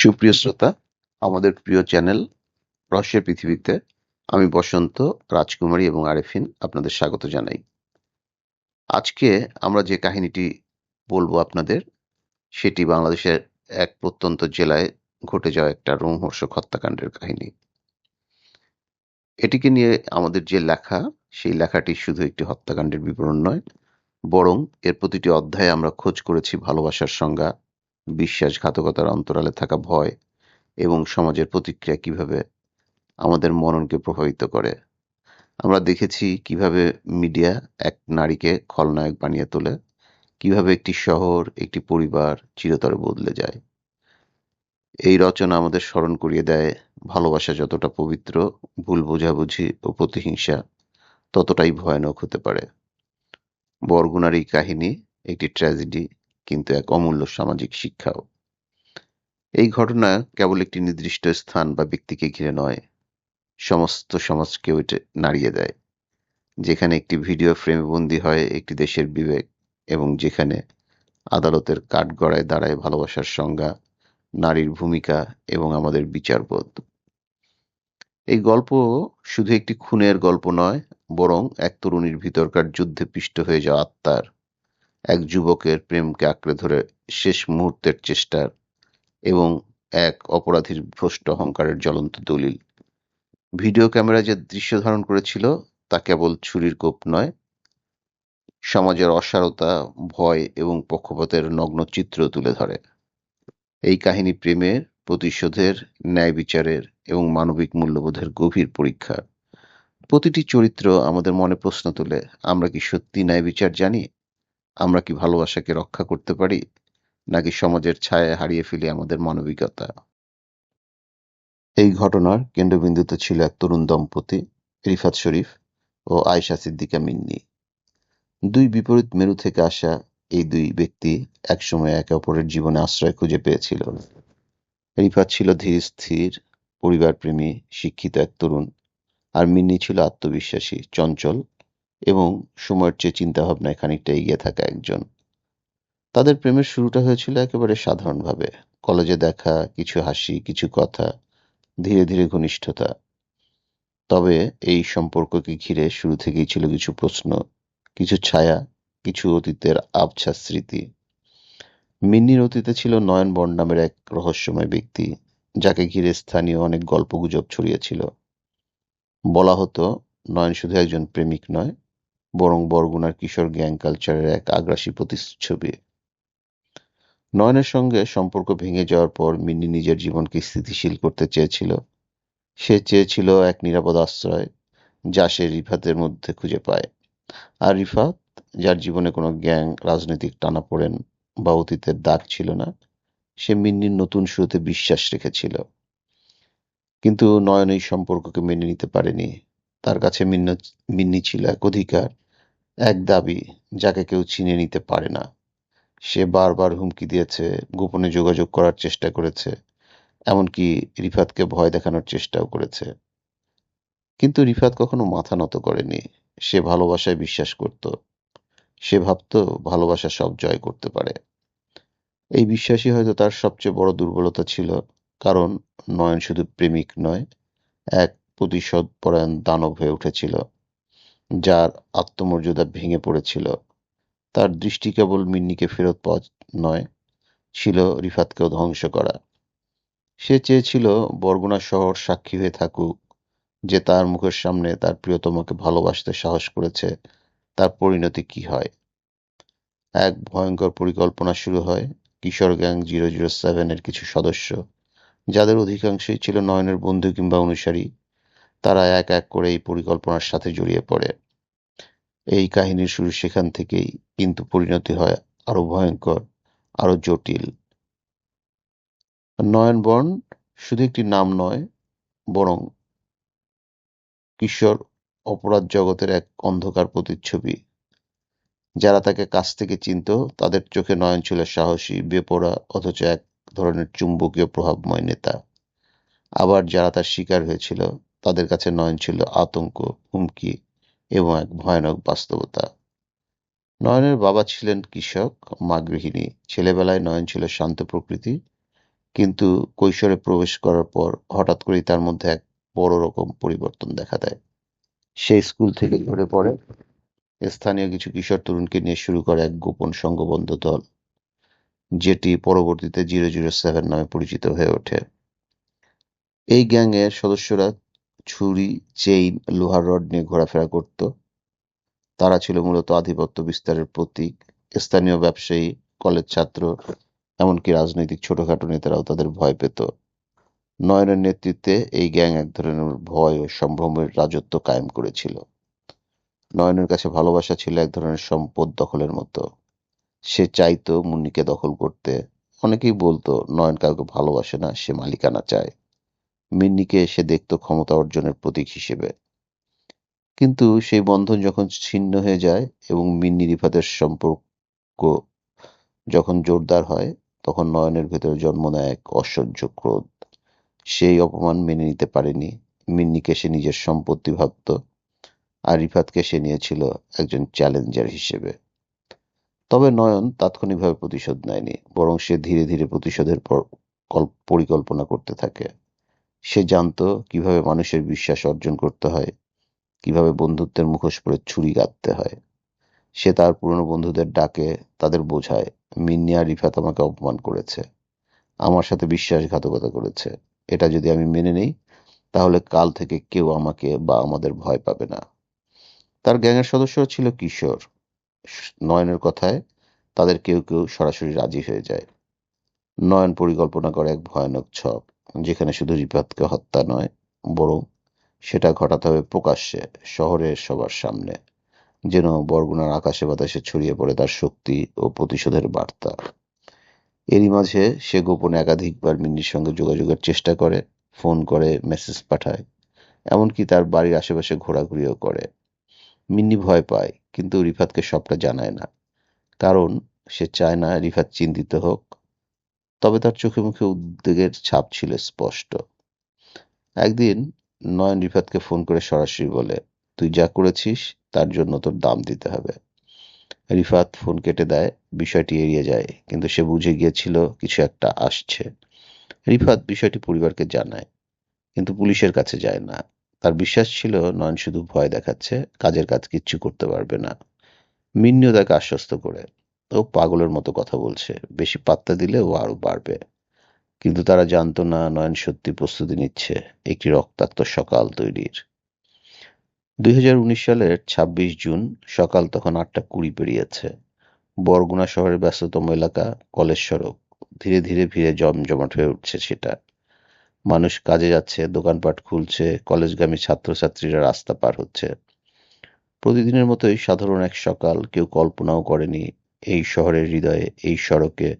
সুপ্রিয় শ্রোতা, আমাদের প্রিয় চ্যানেল রহস্যের পৃথিবীতে, আমি বসন্ত রাজকুমারী এবং আরেফিন আপনাদের স্বাগত জানাই। আজকে আমরা যে কাহিনীটি বলব আপনাদের, সেটি বাংলাদেশের এক প্রত্যন্ত জেলায় ঘটে যাওয়া একটা রোমহর্ষক হত্যাকাণ্ডের কাহিনী। এটিকে নিয়ে আমাদের যে লেখা, সেই লেখাটি শুধু একটি হত্যাকাণ্ডের বিবরণ নয়, বরং এর প্রতিটি অধ্যায়ে আমরা খোঁজ করেছি ভালোবাসার সংজ্ঞা বিশ্বাসঘাতকতার অন্তরালে থাকা ভয় এবং সমাজের প্রতিক্রিয়া কীভাবে আমাদের মননকে প্রভাবিত করে। আমরা দেখেছি কীভাবে মিডিয়া এক নারীকে খলনায়ক বানিয়ে তোলে, কীভাবে একটি শহর, একটি পরিবার চিরতরে বদলে যায়। এই রচনা আমাদের স্মরণ করিয়ে দেয়, ভালোবাসা যতটা পবিত্র, ভুল বোঝাবুঝি ও প্রতিহিংসা ততটাই ভয়ানক হতে পারে। বরগুনার এই কাহিনী একটি ট্র্যাজেডি কিন্তু এক অমূল্য সামাজিক শিক্ষাও। এই ঘটনা কেবল একটি নির্দিষ্ট স্থান বা ব্যক্তিকে ঘিরে নয়, সমস্ত সমাজকে ওইটা নাড়িয়ে দেয়, যেখানে একটি ভিডিও ফ্রেমে বন্দি হয় একটি দেশের বিবেক এবং যেখানে আদালতের কাঠগড়ায় দাঁড়ায় ভালোবাসার সংজ্ঞা, নারীর ভূমিকা এবং আমাদের বিচারবোধ। এই গল্প শুধু একটি খুনের গল্প নয়, বরং এক তরুণীর ভিতরকার যুদ্ধে পিষ্ট হয়ে যাওয়া আত্মার এক যুবকের প্রেমকে আঁকড়ে ধরে শেষ মুহূর্তের চেষ্টার এবং এক অপরাধীর ভ্রষ্ট অহংকারের জ্বলন্ত দলিল। ভিডিও ক্যামেরা যে দৃশ্য ধারণ করেছিল তা কেবল ছুরির কোপ নয়, সমাজের অসারতা, ভয় এবং পক্ষপাতের নগ্ন চিত্র তুলে ধরে। এই কাহিনী প্রেমের, প্রতিশোধের, ন্যায় বিচারের এবং মানবিক মূল্যবোধের গভীর পরীক্ষা। প্রতিটি চরিত্র আমাদের মনে প্রশ্ন তোলে, আমরা কি সত্যি ন্যায় বিচার জানি? আমরা কি ভালোবাসাকে রক্ষা করতে পারি, নাকি সমাজের ছায়ায় হারিয়ে ফেলি আমাদের মানবিকতা? এই ঘটনার কেন্দ্রবিন্দুতে ছিল এক তরুণ দম্পতি, রিফাত শরীফ ও আয়শা সিদ্দিকা মিন্নি। দুই বিপরীত মেরু থেকে আসা এই দুই ব্যক্তি একসময় একে অপরের জীবনে আশ্রয় খুঁজে পেয়েছিল। রিফাত ছিল ধীর, স্থির, পরিবারপ্রেমী, শিক্ষিত এক তরুণ, আর মিন্নি ছিল আত্মবিশ্বাসী, চঞ্চল এবং সময়ের চেয়ে চিন্তাভাবনায় খানিকটা এগিয়ে থাকা একজন। তাদের প্রেমের শুরুটা হয়েছিল একেবারে সাধারণভাবে। কলেজে দেখা, কিছু হাসি, কিছু কথা, ধীরে ধীরে ঘনিষ্ঠতা। তবে এই সম্পর্ককে ঘিরে শুরু থেকেই ছিল কিছু প্রশ্ন, কিছু ছায়া, কিছু অতীতের আবছা স্মৃতি। মিন্নির অতীতে ছিল নয়ন বন নামের এক রহস্যময় ব্যক্তি, যাকে ঘিরে স্থানীয় অনেক গল্পগুজব ছড়িয়েছিল। বলা হতো, নয়ন শুধু একজন প্রেমিক নয় বরং বরগুনার কিশোর গ্যাং কালচারের এক আগ্রাসী প্রতিচ্ছবি। নয়নের সঙ্গে সম্পর্ক ভেঙে যাওয়ার পর মিন্নি নিজের জীবনকে স্থিতিশীল করতে চেয়েছিল। সে চেয়েছিল এক নিরাপদ আশ্রয়, যা সে রিফাতের মধ্যে খুঁজে পায়। আর রিফাত, যার জীবনে কোনো গ্যাং রাজনৈতিক টানাপোড়েন বা অতীতের দাগ ছিল না, সে মিন্নির নতুন শুরুতে বিশ্বাস রেখেছিল। কিন্তু নয়ন এই সম্পর্ককে মেনে নিতে পারেনি। তার কাছে মিন্ন মিন্নি ছিল এক অধিকার এক দাবি যাকে কেউ ছিনিয়ে নিতে পারে না। সে বারবার হুমকি দিয়েছে, গোপনে যোগাযোগ করার চেষ্টা করেছে, এমনকি রিফাতকে ভয় দেখানোর চেষ্টাও করেছে। কিন্তু রিফাত কখনো মাথা নত করেনি। সে ভালোবাসায় বিশ্বাস করত। সে ভাবত ভালোবাসা সব জয় করতে পারে। এই বিশ্বাসই হয়তো তার সবচেয়ে বড় দুর্বলতা ছিল, কারণ নয়ন শুধু প্রেমিক নয়, এক প্রতিশোধ পরায়ণ দানব হয়ে উঠেছিল। যার আত্মমর্যাদা ভেঙে পড়েছিল। তার দৃষ্টি কেবল মিন্নিকে ফেরত পাওয়া নয়, ছিল রিফাতকেও ধ্বংস করা। সে চেয়েছিল বরগুনা শহর সাক্ষী হয়ে থাকুক, যে তার মুখের সামনে তার প্রিয়তমকে ভালোবাসতে সাহস করেছে, তার পরিণতি কি হয়? এক ভয়ঙ্কর পরিকল্পনা শুরু হয় কিশোর গ্যাং জিরো জিরো সেভেনের কিছু সদস্য, যাদের অধিকাংশই ছিল নয়নের বন্ধু কিংবা অনুসারী। তারা এক এক করে এই পরিকল্পনার সাথে জড়িয়ে পড়ে। এই কাহিনীর শুরু সেখান থেকেই, কিন্তু পরিণতি হয় আরও ভয়ঙ্কর আরও জটিল। নয়নবর্ণ শুধু একটি নাম নয়, বরং কিশোর অপরাধ জগতের এক অন্ধকার প্রতিচ্ছবি। যারা তাকে কাছ থেকে চিনত, তাদের চোখে নয়ন ছিল সাহসী বেপরা অথচ এক ধরনের চুম্বকীয় প্রভাবময় নেতা। আবার যারা তার শিকার হয়েছিল তাদের কাছে নয়ন ছিল আতঙ্ক, হুমকি এবং এক ভয়ানক বাস্তবতা। নয়নের বাবা ছিলেন কৃষক, মা গৃহিণী। ছেলেবেলায় নয়ন ছিল শান্ত প্রকৃতি কিন্তু কৈশোরে প্রবেশ করার পর হঠাৎ করেই তার মধ্যে এক বড় রকম পরিবর্তন দেখা দেয়। সে স্কুল থেকে ঝরে পড়ে। স্থানীয় কিছু কিশোর তরুণকে নিয়ে শুরু করে এক গোপন সংঘবদ্ধ দল, যেটি পরবর্তীতে জিরো জিরো সেভেন নামে পরিচিত হয়ে ওঠে। এই গ্যাংয়ের সদস্যরা ছুরি, চেইন, লোহার রড নিয়ে ঘোরাফেরা করত। তারা ছিল মূলত আধিপত্য বিস্তারের প্রতীক, স্থানীয় ব্যবসায়ী, কলেজ ছাত্র, এমনকি রাজনৈতিক ছোটখাটো নেতারাও তাদের ভয় পেত। নয়নের নেতৃত্বে এই গ্যাং এক ধরনের ভয় ও সম্ভ্রমের রাজত্ব কায়েম করেছিল। নয়নের কাছে ভালোবাসা ছিল এক ধরনের সম্পদ দখলের মতো। সে চাইতো মুন্নিকে দখল করতে। অনেকেই বলতো, নয়ন কাউকে ভালোবাসে না, সে মালিকানা চায়। মিন্নিকে এসে দেখত ক্ষমতা অর্জনের প্রতীক হিসেবে। কিন্তু সেই বন্ধন যখন ছিন্ন হয়ে যায় এবং মিন্নি রিফাতের সম্পর্ক যখন জোরদার হয়, তখন নয়নের ভেতরে জন্ম নেয় এক অসহ্য ক্রোধ। সেই অপমান মেনে নিতে পারেনি। মিন্নিকে সে নিজের সম্পত্তি ভাবত আর রিফাতকে সে নিয়েছিল একজন চ্যালেঞ্জার হিসেবে। তবে নয়ন তাৎক্ষণিকভাবে প্রতিশোধ নেয়নি, বরং সে ধীরে ধীরে প্রতিশোধের পর পরিকল্পনা করতে থাকে। সে জানত কীভাবে মানুষের বিশ্বাস অর্জন করতে হয়, কীভাবে বন্ধুত্বের মুখোশ পরে ছুরি গাঁথতে হয়। সে তার পুরনো বন্ধুদের ডাকে, তাদের বোঝায় মিন্নি আর রিফাত আমাকে অপমান করেছে। আমার সাথে বিশ্বাসঘাতকতা করেছে। এটা যদি আমি মেনে নেই, তাহলে কাল থেকে কেউ আমাকে বা আমাদের ভয় পাবে না। তার গ্যাংয়ের সদস্যরা ছিল কিশোর। নয়নের কথায় তাদের কেউ কেউ সরাসরি রাজি হয়ে যায়। নয়ন পরিকল্পনা করে এক ভয়ানক ছক। যেখানে শুধু রিপাতকে হত্যা নয়, বরং সেটা ঘটাতে হবে প্রকাশ্যে, শহরের সবার সামনে, যেন বরগুনার আকাশে বাতাসে ছড়িয়ে পড়ে তার শক্তি ও প্রতিশোধের বার্তা। এরই মাঝে সে গোপনে একাধিকবার মিন্নির সঙ্গে যোগাযোগের চেষ্টা করে, ফোন করে, মেসেজ পাঠায়, এমনকি তার বাড়ির আশেপাশে ঘোরাঘুরিও করে। মিন্নি ভয় পায়, কিন্তু রিফাতকে সবটা জানায় না, কারণ সে চায় না রিফাত চিন্তিত হোক। তবে তার চোখে মুখে উদ্বেগের ছাপ ছিল স্পষ্ট। একদিন নয়ন রিফাতকে ফোন করে সরাসরি বলে, তুই যা করেছিস, তার জন্য তোর দাম দিতে হবে। রিফাত ফোন কেটে দেয়, বিষয়টি এড়িয়ে যায়, কিন্তু সে বুঝে গিয়েছিল কিছু একটা আসছে। রিফাত বিষয়টি পরিবারকে জানায়, কিন্তু পুলিশের কাছে যায় না। তার বিশ্বাস ছিল নয়ন শুধু ভয় দেখাচ্ছে, কাজের কাজ কিচ্ছু করতে পারবে না। মিন্নিও তাকে আশ্বস্ত করে ও পাগলের মতো কথা বলছে। বেশি পাত্তা দিলে ও আরও বাড়বে। কিন্তু তারা জানতো না নয়ন সত্যি প্রস্তুতি নিচ্ছে। একটি রক্তাক্ত সকাল তৈরির। দুই সালের ২৬ জুন সকাল তখন আটটা কুড়ি পেরিয়েছে। বরগুনা শহরের ব্যস্ততম এলাকা কলেজ সড়ক। ধীরে ধীরে ভিড়ে জমজমাট হয়ে উঠছে সেটা। মানুষ কাজে যাচ্ছে, দোকানপাট খুলছে, কলেজগামী ছাত্রছাত্রীরা রাস্তা পার হচ্ছে। প্রতিদিনের মতোই সাধারণ এক সকাল। কেউ কল্পনাও করেনি এই শহরের হৃদয়ে, এই সড়কে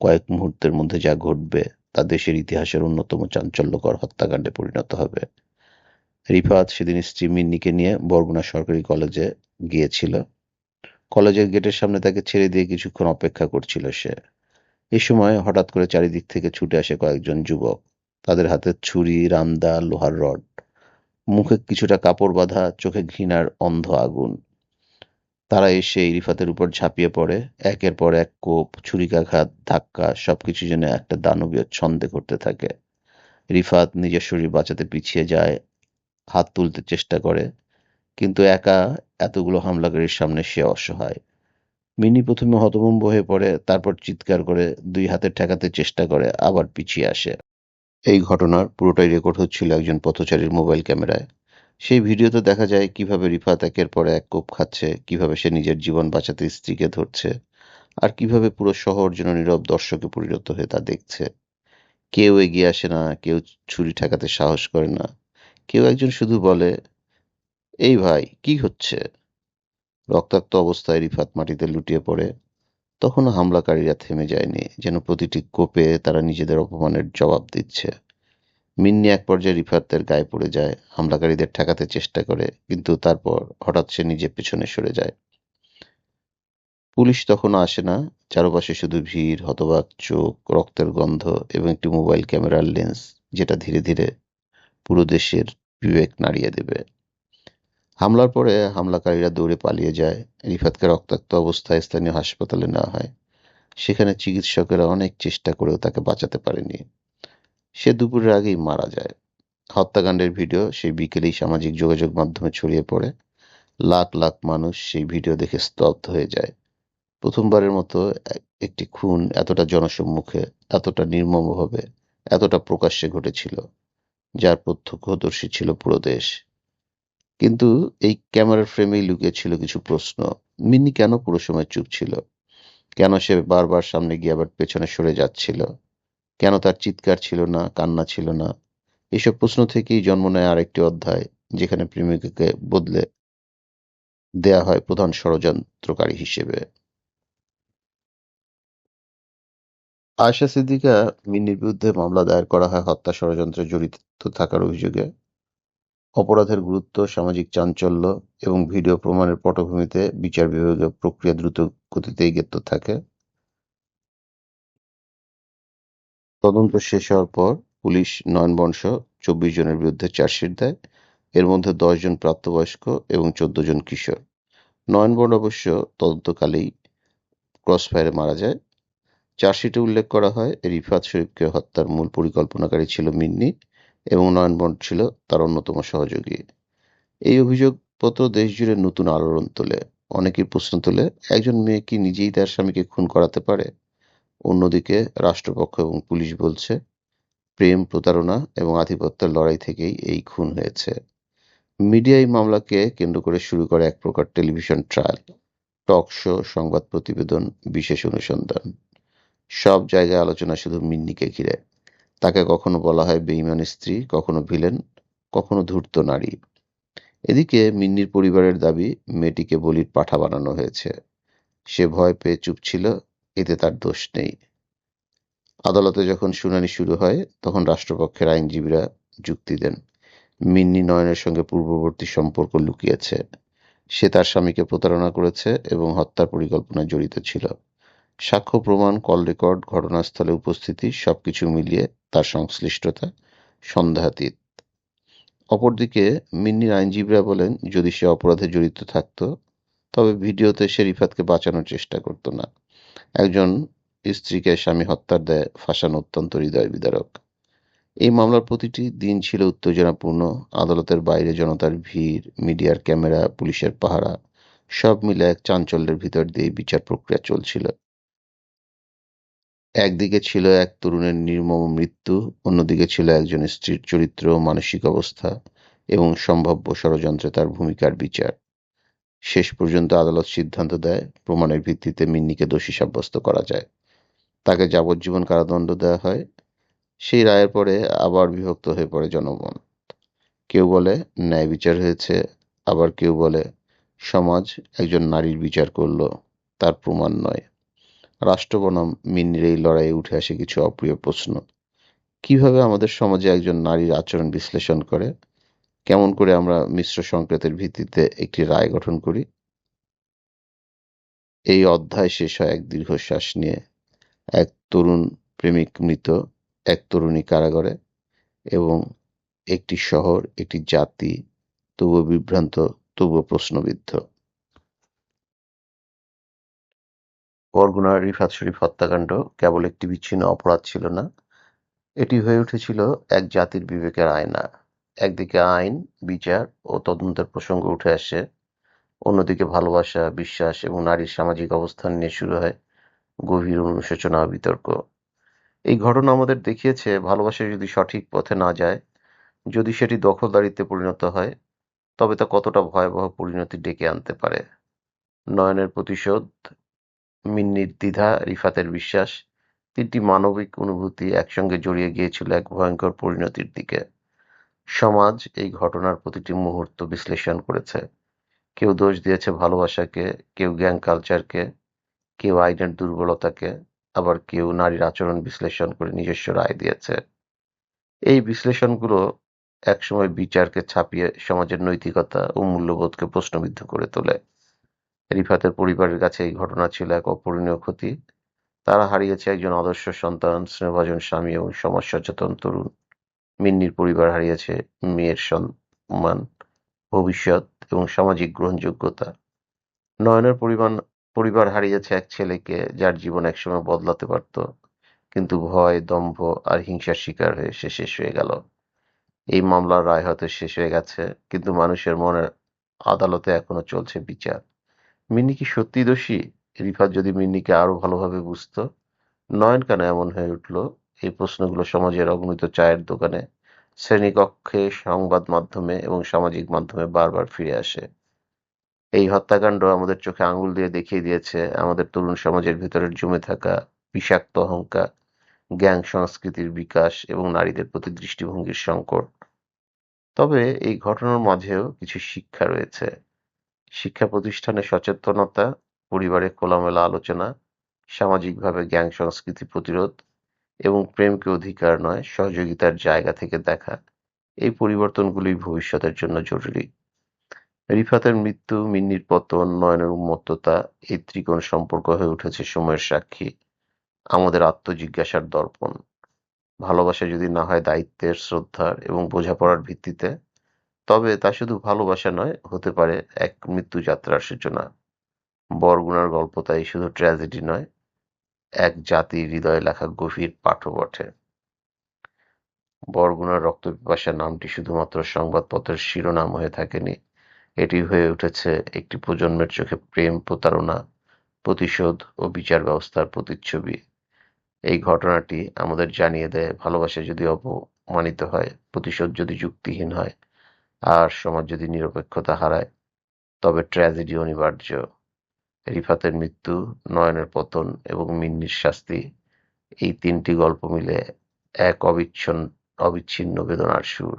কয়েক মুহূর্তের মধ্যে যা ঘটবে তা দেশের ইতিহাসের অন্যতম চাঞ্চল্যকর হত্যাকাণ্ডে পরিণত হবে। রিফাত সেদিন স্ত্রী মিন্নিকে নিয়ে বরগুনা সরকারি কলেজে গিয়েছিল। কলেজের গেটের সামনে তাকে ছেড়ে দিয়ে কিছুক্ষণ অপেক্ষা করছিল সে। এ সময় হঠাৎ করে চারিদিক থেকে ছুটে আসে কয়েকজন যুবক। তাদের হাতে ছুরি রামদা লোহার রড। মুখে কিছুটা কাপড় বাঁধা, চোখে ঘৃণার অন্ধ আগুন। তারা এসে রিফাতের উপর ঝাঁপিয়ে পড়ে। একের পর এক কোপ, ছুরিকাঘাত, ধাক্কা সবকিছু যেন একটা দানবীয় ছন্দে করতে থাকে। রিফাত নিজের শরীর বাঁচাতে পিছিয়ে যায়, হাত তুলতে চেষ্টা করে, কিন্তু একা এতগুলো হামলাকারীর সামনে সে অসহায়। মিনি প্রথমে হতভম্ব হয়ে পড়ে, তারপর চিৎকার করে, দুই হাতে ঠেকাতে চেষ্টা করে, আবার পিছিয়ে আসে। এই ঘটনার পুরোটাই রেকর্ড হচ্ছিল একজন পথচারীর মোবাইল ক্যামেরায়। সেই ভিডিওতে দেখা যায় কীভাবে রিফাত একের পর এক কোপ খাচ্ছে, কীভাবে সে নিজের জীবন বাঁচাতে স্ত্রীকে ধরছে, আর কীভাবে পুরো শহর যেন নীরব দর্শকে পরিণত হয়ে তা দেখছে। কেউ এগিয়ে আসে না, কেউ ছুরি ঠেকাতে সাহস করে না, কেউ একজন শুধু বলে, এই ভাই, কি হচ্ছে? রক্তাক্ত অবস্থায় রিফাত মাটিতে লুটিয়ে পড়ে। তখনও হামলাকারীরা থেমে যায়নি, যেন প্রতিটি কোপে তারা নিজেদের অপমানের জবাব দিচ্ছে। মিন্নি এক পর্যায়ে রিফাতের গায়ে পড়ে যায়, হামলাকারীদের ঠেকাতে চেষ্টা করে, কিন্তু তারপর হঠাৎ সে নিজে পেছনে সরে যায়। পুলিশ তখনও আসে না, চারপাশে শুধু ভিড়, হতবাক, চোখ, রক্তের গন্ধ এবং একটি মোবাইল ক্যামেরার লেন্স, যেটা ধীরে ধীরে পুরো দেশের বিবেক নাড়িয়ে দেবে। হামলার পরে হামলাকারীরা দৌড়ে পালিয়ে যায়। রিফাতকে রক্তাক্ত অবস্থায় স্থানীয় হাসপাতালে নেওয়া হয়। সেখানে চিকিৎসকেরা অনেক চেষ্টা করেও তাকে বাঁচাতে পারেনি। সে দুপুরের আগেই মারা যায়। হত্যাকাণ্ডের ভিডিও সেই বিকেলেই সামাজিক যোগাযোগ মাধ্যমে ছড়িয়ে পড়ে। লাখ লাখ মানুষ সেই ভিডিও দেখে স্তব্ধ হয়ে যায়। প্রথমবারের মতো একটি খুন এতটা জনসম্মুখে, এতটা নির্মমভাবে, এতটা প্রকাশ্যে ঘটেছিল, যার প্রত্যক্ষদর্শী ছিল পুরো দেশ। কিন্তু এই ক্যামেরার ফ্রেমেই লুকিয়ে ছিল কিছু প্রশ্ন। মিন্নি কেন পুরো সময় চুপ ছিল? কেন সে বারবার সামনে গিয়ে আবার পেছনে সরে যাচ্ছিল? কেন তার চিৎকার ছিল না, কান্না ছিল না? এসব প্রশ্ন থেকেই জন্ম নেয় আরেকটি অধ্যায়, যেখানে প্রেমিকাকে বদলে দেয়া হয় প্রধান ষড়যন্ত্রকারী হিসেবে। আয়শা সিদ্দিকা মিন্নির বিরুদ্ধে মামলা দায়ের করা হয় হত্যা ষড়যন্ত্রে জড়িত থাকার অভিযোগে। অপরাধের গুরুত্ব, সামাজিক চাঞ্চল্য এবং ভিডিও প্রমাণের পটভূমিতে বিচার বিভাগীয় প্রক্রিয়া দ্রুত গতিতে এগোতে থাকে। তদন্ত শেষ হওয়ার পর পুলিশ নয়ন বংশ চব্বিশ জনের বিরুদ্ধে চার্জশিট দেয়। এর মধ্যে দশ জন প্রাপ্তবয়স্ক এবং চোদ্দ জন কিশোর। নয়নবন্ড অবশ্য তদন্তকালেই ক্রসফায়ারে মারা যায়। চার্জশিটে উল্লেখ করা হয়, রিফাত শরীফকে হত্যার মূল পরিকল্পনাকারী ছিল মিন্নি এবং নয়নবন্ড ছিল তার অন্যতম সহযোগী। এই অভিযোগপত্র দেশজুড়ে নতুন আলোড়ন তোলে। অনেকেই প্রশ্ন তোলে, একজন মেয়ে কি নিজেই তার স্বামীকে খুন করাতে পারে? অন্যদিকে রাষ্ট্রপক্ষ এবং পুলিশ বলছে, প্রেম প্রতারণা এবং আধিপত্যের লড়াই থেকেই এই খুন হয়েছে। মিডিয়া এই মামলাকে কেন্দ্র করে শুরু করে এক প্রকার টেলিভিশন ট্রায়াল, টক শো, সংবাদ প্রতিবেদন, বিশেষ অনুসন্ধান। সব জায়গায় আলোচনা শুধু মিন্নিকে ঘিরে। তাকে কখনো বলা হয় বেইমান স্ত্রী, কখনো ভিলেন, কখনো ধূর্ত নারী। এদিকে মিন্নির পরিবারের দাবি, মেয়েটিকে বলির পাঠা বানানো হয়েছে। সে ভয় পেয়ে চুপ ছিল এতে তার দোষ নেই। আদালতে যখন শুনানি শুরু হয়, তখন রাষ্ট্রপক্ষের আইনজীবীরা যুক্তি দেন। মিন্নি নয়নের সঙ্গে পূর্ববর্তী সম্পর্ক লুকিয়েছে। সে তার স্বামীকে প্রতারণা করেছে এবং হত্যার পরিকল্পনায় জড়িত ছিল। সাক্ষ্য, প্রমাণ, কল রেকর্ড, ঘটনাস্থলে উপস্থিতি সবকিছু মিলিয়ে তার সংশ্লিষ্টতা সন্দেহাতীত। অপরদিকে মিন্নির আইনজীবীরা বলেন, যদি সে অপরাধে জড়িত থাকত, তবে ভিডিওতে সে রিফাতকে বাঁচানোর চেষ্টা করত না। একজন স্ত্রীকে স্বামী হত্যার দেয় ফাঁসানো অত্যন্ত হৃদয় বিদারক। এই মামলার প্রতিটি দিন ছিল উত্তেজনাপূর্ণ। আদালতের বাইরে জনতার ভিড়, মিডিয়ার ক্যামেরা, পুলিশের পাহারা, সব মিলে এক চাঞ্চল্যের ভিতর দিয়ে বিচার প্রক্রিয়া চলছিল। একদিকে ছিল এক তরুণের নির্মম মৃত্যু, অন্যদিকে ছিল একজন স্ত্রীর চরিত্র মানসিক অবস্থা এবং সম্ভাব্য ষড়যন্ত্রে তার ভূমিকার বিচার। শেষ পর্যন্ত আদালত সিদ্ধান্ত দেয়, প্রমাণের ভিত্তিতে মিন্নিকে দোষী সাব্যস্ত করা যায়। তাকে যাবজ্জীবন কারাদণ্ড দেওয়া হয়। সেই রায়ের পরে আবার বিভক্ত হয়ে পড়ে জনগণ। কেউ বলে, ন্যায় বিচার হয়েছে। আবার কেউ বলে, সমাজ একজন নারীর বিচার করল, তার প্রমাণ নয়। রাষ্ট্র বনাম মিন্নির এই লড়াইয়ে উঠে আসে কিছু অপ্রিয় প্রশ্ন। কীভাবে আমাদের সমাজে একজন নারীর আচরণ বিশ্লেষণ করে? কেমন করে আমরা মিশ্র সংকেতের ভিত্তিতে একটি রায় গঠন করি? এই অধ্যায় শেষ হয় এক দীর্ঘশ্বাস নিয়ে। এক তরুণ প্রেমিক মৃত, এক তরুণী কারাগারে এবং একটি শহর, একটি জাতি, তবুও বিভ্রান্ত, তবুও প্রশ্নবিদ্ধ। বরগুনার রিফাত শরীফ হত্যাকাণ্ড কেবল একটি বিচ্ছিন্ন অপরাধ ছিল না, এটি হয়ে উঠেছিল এক জাতির বিবেকের আয়না। একদিকে আইন, বিচার ও তদন্তের প্রসঙ্গ উঠে আসে। অন্যদিকে ভালোবাসা, বিশ্বাস এবং নারীর সামাজিক অবস্থান নিয়ে শুরু হয় গভীর অনুশোচনা বিতর্ক। এই ঘটনা আমাদের দেখিয়েছে, ভালোবাসা যদি সঠিক পথে না যায়, যদি সেটি দখলদারিত্বে পরিণত হয়, তবে তা কতটা ভয়াবহ পরিণতি ডেকে আনতে পারে? নয়নের প্রতিশোধ, মিন্নির দ্বিধা, রিফাতের বিশ্বাস, তিনটি মানবিক অনুভূতি একসঙ্গে জড়িয়ে গিয়েছিল এক ভয়ঙ্কর পরিণতির দিকে। সমাজ এই ঘটনার প্রতিটি মুহূর্ত বিশ্লেষণ করেছে। কেউ দোষ দিয়েছে ভালোবাসাকে, কেউ গ্যাং কালচারকে কেউ আইনের দুর্বলতাকে, আবার কেউ নারীর আচরণ বিশ্লেষণ করে নিজস্ব রায় দিয়েছে। এই বিশ্লেষণগুলো একসময় বিচারকে ছাপিয়ে সমাজের নৈতিকতা ও মূল্যবোধকে প্রশ্নবিদ্ধ করে তোলে। রিফাতের পরিবারের কাছে এই ঘটনা ছিল এক অপূরণীয় ক্ষতি। তারা হারিয়েছে একজন আদর্শ সন্তান, স্নেহভাজন স্বামী এবং সমাজ সচেতন তরুণ। মিন্নির পরিবার হারিয়েছে মেয়ের সম্মান ভবিষ্যৎ এবং সামাজিক গ্রহণযোগ্যতা। নয়নের পরিমাণ পরিবার হারিয়েছে এক ছেলেকে যার জীবন একসময় বদলাতে পারত, কিন্তু ভয়, দম্ভ আর হিংসার শিকার হয়ে সে শেষ হয়ে গেল। এই মামলার রায় হয়তো শেষ হয়ে গেছে, কিন্তু মানুষের মনের আদালতে এখনও চলছে বিচার। মিন্নি কি সত্যি দোষী? রিফাত যদি মিন্নিকে আরও ভালোভাবে বুঝতো, নয়ন কেন এমন হয়ে উঠল? এই প্রশ্নগুলো সমাজের অগণিত চায়ের দোকানে, শ্রেণীকক্ষে, সংবাদ মাধ্যমে এবং সামাজিক মাধ্যমে বারবার ফিরে আসে। এই হত্যাকাণ্ড আমাদের চোখে আঙুল দিয়ে দেখিয়ে দিয়েছে আমাদের তরুণ সমাজের ভিতরে জমে থাকা বিষাক্ত অহংকার, গ্যাং সংস্কৃতির বিকাশ এবং নারীদের প্রতি দৃষ্টিভঙ্গির সংকট। তবে এই ঘটনার মাঝেও কিছু শিক্ষা রয়েছে। শিক্ষা প্রতিষ্ঠানে সচেতনতা, পরিবারে খোলামেলা আলোচনা, সামাজিকভাবে গ্যাং সংস্কৃতি প্রতিরোধ এবং প্রেমকে অধিকার নয়, সহযোগিতার জায়গা থেকে দেখা, এই পরিবর্তনগুলি ভবিষ্যতের জন্য জরুরি। রিফাতের মৃত্যু, মিন্নির পতন, নয়নের উন্মত্ততা, এই ত্রিকোণ সম্পর্ক হয়ে উঠেছে সময়ের সাক্ষী, আমাদের আত্মজিজ্ঞাসার দর্পণ। ভালোবাসা যদি না হয় দায়িত্বের শ্রদ্ধার এবং বোঝাপড়ার ভিত্তিতে, তবে তা শুধু ভালোবাসা নয়, হতে পারে এক মৃত্যুযাত্রার সূচনা। বরগুনার গল্প তাই শুধু ট্র্যাজেডি নয় এক জাতির হৃদয়ে লেখা গভীর পাঠও বটে। বরগুনার রক্তপিপাসা নামটি শুধুমাত্র সংবাদপত্রের শিরোনাম হয়ে থাকেনি। এটি হয়ে উঠেছে একটি প্রজন্মের চোখে প্রেম প্রতারণা, প্রতিশোধ ও বিচার ব্যবস্থার প্রতিচ্ছবি। এই ঘটনাটি আমাদের জানিয়ে দেয়, ভালোবাসা যদি অপমানিত হয়, প্রতিশোধ যদি যুক্তিহীন হয়, আর সমাজ যদি নিরপেক্ষতা হারায়, তবে ট্র্যাজেডি অনিবার্য। রিফাতের মৃত্যু, নয়নের পতন এবং মিন্নির শাস্তি, এই তিনটি গল্প মিলে এক অবিচ্ছন্ন অবিচ্ছিন্ন বেদনার সুর।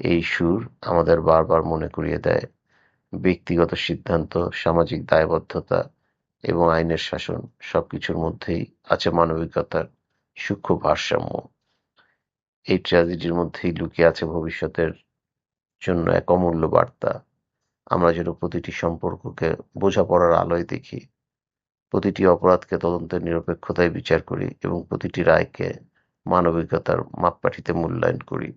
এই সুর আমাদের বারবার মনে করিয়ে দেয় ব্যক্তিগত সিদ্ধান্ত, সামাজিক দায়বদ্ধতা এবং আইনের শাসন সবকিছুর মধ্যেই আছে মানবিকতার সূক্ষ্ম ভারসাম্য। এই ট্র্যাজেডির মধ্যেই লুকিয়ে আছে ভবিষ্যতের জন্য এক অমূল্য বার্তা। আমরা যেন প্রতিটি সম্পর্ককে বোঝাপড়ার আলোয় দেখি। প্রতিটি অপরাধকে তদন্তের নিরপেক্ষতায় বিচার করি এবং প্রতিটি রায়কে মানবিকতার মাপকাঠিতে মূল্যায়ন করি।